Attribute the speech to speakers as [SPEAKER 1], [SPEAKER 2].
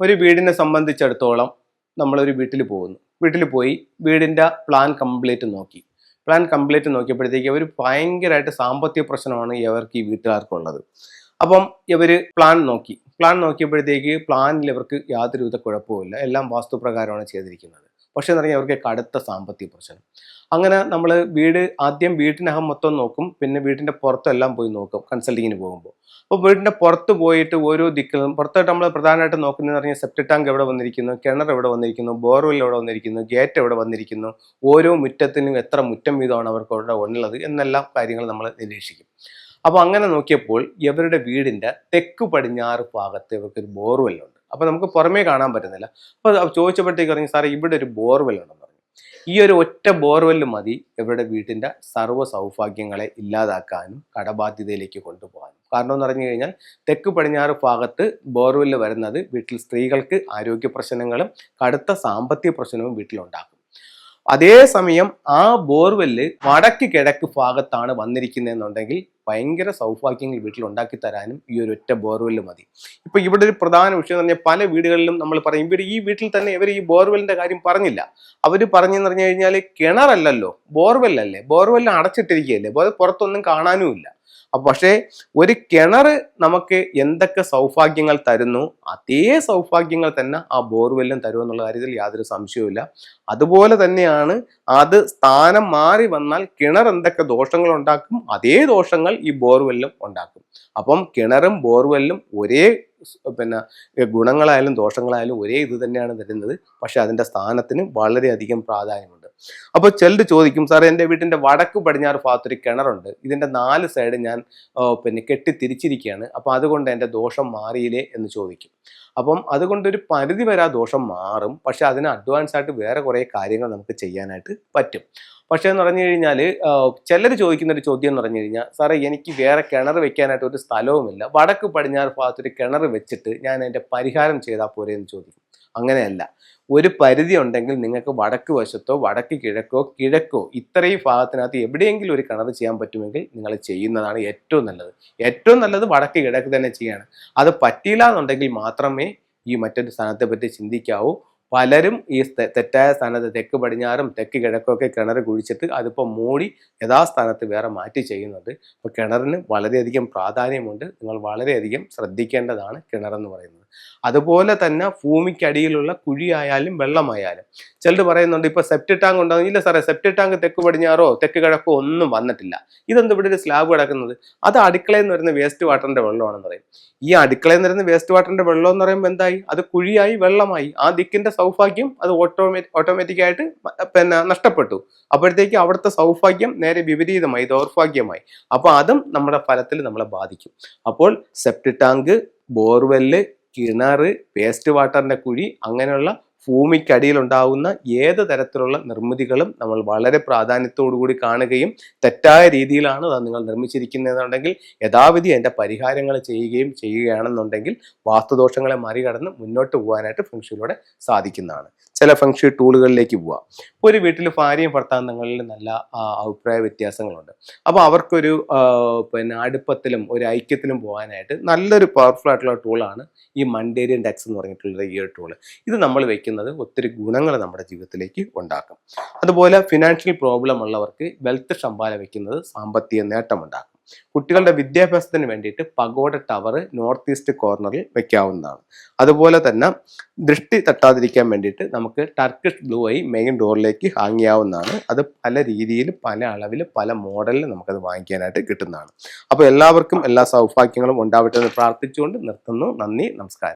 [SPEAKER 1] ഒരു വീടിനെ സംബന്ധിച്ചിടത്തോളം നമ്മളൊരു വീട്ടിൽ പോകുന്നു. വീട്ടിൽ പോയി വീടിന്റെ പ്ലാൻ കംപ്ലീറ്റ് നോക്കി. പ്ലാൻ കംപ്ലീറ്റ് നോക്കിയപ്പോഴത്തേക്ക് അവർ ഭയങ്കരമായിട്ട് സാമ്പത്തിക പ്രശ്നമാണ് ഇവർക്ക് ഈ വീട്ടുകാർക്കുള്ളത്. അപ്പം ഇവർ പ്ലാൻ നോക്കി. പ്ലാൻ നോക്കിയപ്പോഴത്തേക്ക് പ്ലാനിൽ ഇവർക്ക് യാതൊരുവിധ കുഴപ്പമില്ല എല്ലാം വാസ്തുപ്രകാരമാണ് ചെയ്തിരിക്കുന്നത്. പക്ഷേ എന്ന് പറഞ്ഞാൽ അവർക്ക് കടുത്ത സാമ്പത്തിക പ്രശ്നം. അങ്ങനെ നമ്മൾ വീട് ആദ്യം വീട്ടിനകം മൊത്തം നോക്കും പിന്നെ വീട്ടിന്റെ പുറത്തെല്ലാം പോയി നോക്കും കൺസൾട്ടിങ്ങിന് പോകുമ്പോൾ. അപ്പോൾ വീടിന്റെ പുറത്ത് പോയിട്ട് ഓരോ ദിക്കിലും പുറത്തായിട്ട് നമ്മൾ പ്രധാനമായിട്ട് നോക്കുന്നതെന്ന് പറഞ്ഞാൽ സെപ്റ്റി ടാങ്ക് എവിടെ വന്നിരിക്കുന്നു കിണർ എവിടെ വന്നിരിക്കുന്നു ബോർവെൽ എവിടെ വന്നിരിക്കുന്നു ഗേറ്റ് എവിടെ വന്നിരിക്കുന്നു ഓരോ മുറ്റത്തിനും എത്ര മുറ്റം വീതമാണ് അവർക്ക് അവിടെ ഉള്ളത് എന്നെല്ലാം കാര്യങ്ങൾ നമ്മൾ നിരീക്ഷിക്കും. അപ്പോൾ അങ്ങനെ നോക്കിയപ്പോൾ ഇവരുടെ വീടിന്റെ തെക്ക് പടിഞ്ഞാറ് ഭാഗത്ത് ഇവർക്കൊരു ബോർവെല്ലുണ്ട് അപ്പോൾ നമുക്ക് പുറമേ കാണാൻ പറ്റുന്നില്ല. അപ്പോൾ ചോദിച്ചപ്പോഴത്തേക്ക് പറഞ്ഞു സാറേ ഇവിടെ ഒരു ബോർവെൽ ഉണ്ടെന്ന് പറഞ്ഞു. ഈ ഒരു ഒറ്റ ബോർവെല്ല് മതി ഇവരുടെ വീട്ടിന്റെ സർവ സൗഭാഗ്യങ്ങളെ ഇല്ലാതാക്കാനും കടബാധ്യതയിലേക്ക് കൊണ്ടുപോകാനും. കാരണം എന്ന് പറഞ്ഞു കഴിഞ്ഞാൽ തെക്ക് പടിഞ്ഞാറ് ഭാഗത്ത് ബോർവെല്ല് വരുന്നത് വീട്ടിൽ സ്ത്രീകൾക്ക് ആരോഗ്യ പ്രശ്നങ്ങളും കടുത്ത സാമ്പത്തിക പ്രശ്നവും വീട്ടിലുണ്ടാക്കും. അതേസമയം ആ ബോർവെല്ല് വടക്ക് കിഴക്ക് ഭാഗത്താണ് വന്നിരിക്കുന്നതെന്നുണ്ടെങ്കിൽ ഭയങ്കര സൗഭാഗ്യങ്ങൾ വീട്ടിൽ ഉണ്ടാക്കി തരാനും ഈ ഒരു ഒറ്റ ബോർവെല്ല് മതി. ഇപ്പൊ ഇവിടെ ഒരു പ്രധാന വിഷയം എന്ന് പറഞ്ഞാൽ പല വീടുകളിലും നമ്മൾ പറയും ഇവിടെ ഈ വീട്ടിൽ തന്നെ ഇവർ ഈ ബോർവെല്ലിന്റെ കാര്യം പറഞ്ഞില്ല. അവർ പറഞ്ഞെന്ന് പറഞ്ഞു കഴിഞ്ഞാൽ കിണറല്ലല്ലോ ബോർവെല്ലല്ലേ? ബോർവെല്ല് അടച്ചിട്ടിരിക്കുകയല്ലേ? പുറത്തൊന്നും കാണാനും ഇല്ല പക്ഷേ ഒരു കിണർ നമുക്ക് എന്തൊക്കെ സൗഭാഗ്യങ്ങൾ തരുന്നു? അതേ സൗഭാഗ്യങ്ങൾ തന്നെ ആ ബോർവെല്ലും തരും എന്നുള്ള കാര്യത്തിൽ യാതൊരു സംശയവുമില്ല. അതുപോലെ തന്നെയാണ് അത് സ്ഥാനം മാറി വന്നാൽ കിണർ എന്തൊക്കെ ദോഷങ്ങൾ ഉണ്ടാക്കും അതേ ദോഷങ്ങൾ ഈ ബോർവെല്ലും ഉണ്ടാക്കും. അപ്പം കിണറും ബോർവെല്ലും ഒരേ പിന്നെ ഗുണങ്ങളായാലും ദോഷങ്ങളായാലും ഒരേ ഇത് തന്നെയാണ് തരുന്നത്. പക്ഷെ അതിന്റെ സ്ഥാനത്തിന് വളരെയധികം പ്രാധാന്യമുണ്ട്. അപ്പോൾ ചിലർ ചോദിക്കും സാർ എന്റെ വീട്ടിന്റെ വടക്ക് പടിഞ്ഞാറ് ഭാഗത്തൊരു കിണറുണ്ട്. ഇതിന്റെ നാല് സൈഡ് ഞാൻ പിന്നെ കെട്ടി തിരിച്ചിരിക്കുകയാണ് അപ്പോൾ അതുകൊണ്ട് എന്റെ ദോഷം മാറിയില്ലേ? എന്ന് ചോദിക്കും. അപ്പം അതുകൊണ്ടൊരു പരിധി വരെ ആ ദോഷം മാറും. പക്ഷെ അതിന് അഡ്വാൻസ് ആയിട്ട് വേറെ കുറേ കാര്യങ്ങൾ നമുക്ക് ചെയ്യാനായിട്ട് പറ്റും. പക്ഷേ എന്ന് പറഞ്ഞു കഴിഞ്ഞാൽ ചിലർ ചോദിക്കുന്ന ഒരു ചോദ്യം എന്ന് പറഞ്ഞു കഴിഞ്ഞാൽ സാറേ എനിക്ക് വേറെ കിണർ വെക്കാനായിട്ട് ഒരു സ്ഥലവുമില്ല. വടക്ക് പടിഞ്ഞാറ് ഭാഗത്തൊരു കിണർ വെച്ചിട്ട് ഞാൻ എന്റെ പരിഹാരം ചെയ്താൽ പോരെ എന്ന് ചോദിക്കും. അങ്ങനെയല്ല. ഒരു പരിധി ഉണ്ടെങ്കിൽ നിങ്ങൾക്ക് വടക്ക് വശത്തോ വടക്ക് കിഴക്കോ കിഴക്കോ ഇത്രയും ഭാഗത്തിനകത്ത് എവിടെയെങ്കിലും ഒരു കിണർ ചെയ്യാൻ പറ്റുമെങ്കിൽ നിങ്ങൾ ചെയ്യുന്നതാണ് ഏറ്റവും നല്ലത്. ഏറ്റവും നല്ലത് വടക്ക് കിഴക്ക് തന്നെ ചെയ്യാണ്. അത് പറ്റിയില്ല എന്നുണ്ടെങ്കിൽ മാത്രമേ ഈ മറ്റൊരു സ്ഥാനത്തെ പറ്റി ചിന്തിക്കാവൂ. പലരും ഈ തെറ്റായ സ്ഥാനത്ത് തെക്ക് പടിഞ്ഞാറും തെക്ക് കിഴക്കൊക്കെ കിണർ കുഴിച്ചിട്ട് അതിപ്പോൾ മൂടി യഥാസ്ഥാനത്ത് വേറെ മാറ്റി ചെയ്യുന്നുണ്ട് അപ്പോൾ കിണറിന് വളരെയധികം പ്രാധാന്യമുണ്ട്. നിങ്ങൾ വളരെയധികം ശ്രദ്ധിക്കേണ്ടതാണ് കിണറെന്ന് പറയുന്നത്. അതുപോലെ തന്നെ ഭൂമിക്കടിയിലുള്ള കുഴിയായാലും വെള്ളമായാലും. ചിലർ പറയുന്നുണ്ട് ഇപ്പോൾ സെപ്റ്റ് ടാങ്ക് ഉണ്ടാകും ഇല്ല സാറേ സെപ്റ്റ് ടാങ്ക് തെക്ക് പടിഞ്ഞാറോ തെക്ക് കിഴക്കോ ഒന്നും വന്നിട്ടില്ല. ഇതെന്ത് ഇവിടെ ഒരു സ്ലാബ് കിടക്കുന്നത്? അത് അടുക്കളയിൽ നിന്ന് വരുന്ന വേസ്റ്റ് വാട്ടറിന്റെ വെള്ളമാണെന്ന് പറയും. ഈ അടുക്കളയിൽ നിന്ന് വരുന്ന വേസ്റ്റ് വാട്ടറിന്റെ വെള്ളം എന്ന് പറയുമ്പോൾ എന്തായി? അത് കുഴിയായി വെള്ളമായി. ആ ദിക്കിന്റെ സൗഭാഗ്യം അത് ഓട്ടോമാറ്റി ഓട്ടോമാറ്റിക്കായിട്ട് പിന്നെ നഷ്ടപ്പെട്ടു. അപ്പോഴത്തേക്ക് അവിടുത്തെ സൗഭാഗ്യം നേരെ വിപരീതമായി ദൗർഭാഗ്യമായി. അപ്പോൾ അതും നമ്മുടെ ഫലത്തിൽ നമ്മളെ ബാധിക്കും. അപ്പോൾ സെപ്റ്റ് ടാങ്ക് ബോർവെല്ല് കിണർ വേസ്റ്റ് വാട്ടറിന്റെ കുഴി അങ്ങനെയുള്ള ഭൂമിക്കടിയിൽ ഉണ്ടാകുന്ന ഏത് തരത്തിലുള്ള നിർമ്മിതികളും നമ്മൾ വളരെ പ്രാധാന്യത്തോടുകൂടി കാണുകയും തെറ്റായ രീതിയിലാണ് അത് നിങ്ങൾ നിർമ്മിച്ചിരിക്കുന്നതെന്നുണ്ടെങ്കിൽ യഥാവിധി അതിന്റെ പരിഹാരങ്ങൾ ചെയ്യുകയും ചെയ്യുകയാണെന്നുണ്ടെങ്കിൽ വാസ്തുദോഷങ്ങളെ മറികടന്ന് മുന്നോട്ട് പോകാനായിട്ട് ഫംഗ്ഷനിലൂടെ സാധിക്കുന്നതാണ്. ചില ഫംഗ്ഷൻ ടൂളുകളിലേക്ക് പോവാം. ഇപ്പോൾ ഒരു വീട്ടിൽ ഭാര്യയും ഭർത്താവും തങ്ങളിൽ നല്ല അഭിപ്രായ വ്യത്യാസങ്ങളുണ്ട്. അപ്പോൾ അവർക്കൊരു പിന്നെ അടുപ്പത്തിലും ഒരു ഐക്യത്തിലും പോകാനായിട്ട് നല്ലൊരു പവർഫുൾ ആയിട്ടുള്ള ടൂളാണ് ഈ മണ്ടേരിയൻ ഡെക്സ് എന്ന് പറഞ്ഞിട്ടുള്ള ഈ ഒരു ടൂൾ ഇത് നമ്മൾ വെക്കുന്നത് ഒത്തിരി ഗുണങ്ങൾ നമ്മുടെ ജീവിതത്തിലേക്ക് ഉണ്ടാക്കും. അതുപോലെ ഫിനാൻഷ്യൽ പ്രോബ്ലം ഉള്ളവർക്ക് വെൽത്ത് ശമ്പാല വെക്കുന്നത് സാമ്പത്തിക നേട്ടം ഉണ്ടാക്കും കുട്ടികളുടെ വിദ്യാഭ്യാസത്തിന് വേണ്ടിയിട്ട് പഗോഡ ടവർ നോർത്ത് ഈസ്റ്റ് കോർണറിൽ വെക്കാവുന്നതാണ്. അതുപോലെ തന്നെ ദൃഷ്ടി തട്ടാതിരിക്കാൻ വേണ്ടിയിട്ട് നമുക്ക് ടർക്കിഷ് ബ്ലൂ ആയി മെയിൻ ഡോറിലേക്ക് ഹാങ് ചെയ്യാവുന്നതാണ് അത് പല രീതിയിൽ പല അളവിൽ പല മോഡലിൽ നമുക്കത് വാങ്ങിക്കാനായിട്ട് കിട്ടുന്നതാണ്. അപ്പോൾ എല്ലാവർക്കും എല്ലാ സൗഭാഗ്യങ്ങളും ഉണ്ടാവട്ടെ എന്ന് പ്രാർത്ഥിച്ചുകൊണ്ട് നിർത്തുന്നു. നന്ദി നമസ്കാരം.